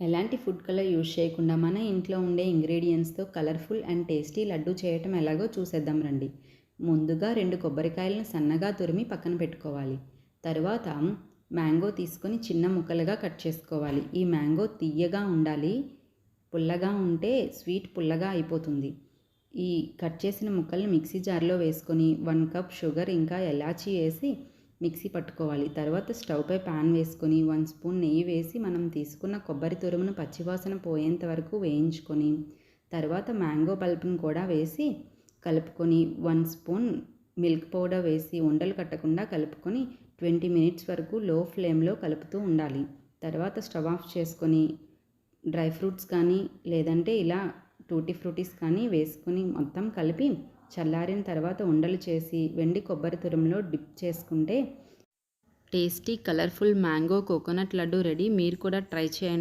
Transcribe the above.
ఎలాంటి food colour use చేయకుండా మన ఇంట్లో ఉండే ఇంగ్రీడియంట్స్తో కలర్ఫుల్ అండ్ టేస్టీ లడ్డు చేయటం ఎలాగో చూసేద్దాం రండి. ముందుగా రెండు కొబ్బరికాయలను సన్నగా తురిమి పక్కన పెట్టుకోవాలి. తరువాత మ్యాంగో తీసుకొని చిన్న ముక్కలుగా కట్ చేసుకోవాలి. ఈ మ్యాంగో తీయగా ఉండాలి పుల్లగా ఉంటే స్వీట్ పుల్లగా అయిపోతుంది. ఈ కట్ చేసిన ముక్కల్ని మిక్సీ జార్లో వేసుకొని వన్ కప్ షుగర్ ఇంకా ఎలాచీ వేసి మిక్సీ పట్టుకోవాలి. తర్వాత స్టవ్పై ప్యాన్ వేసుకొని వన్ స్పూన్ నెయ్యి వేసి మనం తీసుకున్న కొబ్బరి తురుమును పచ్చివాసన పోయేంత వరకు వేయించుకొని తర్వాత మ్యాంగో పల్పును కూడా వేసి కలుపుకొని వన్ స్పూన్ మిల్క్ పౌడర్ వేసి ఉండలు కట్టకుండా కలుపుకొని ట్వంటీ మినిట్స్ వరకు లో ఫ్లేమ్లో కలుపుతూ ఉండాలి. తర్వాత స్టవ్ ఆఫ్ చేసుకొని డ్రై ఫ్రూట్స్ కానీ లేదంటే ఇలా టూటీ ఫ్రూటీస్ కానీ వేసుకొని మొత్తం కలిపి చల్లారిన తర్వాత ఉండలు చేసి వెండి కొబ్బరి తురంలో డిప్ చేసుకుంటే tasty colourful mango coconut laddu ready. మీరు కూడా ట్రై చేయండి.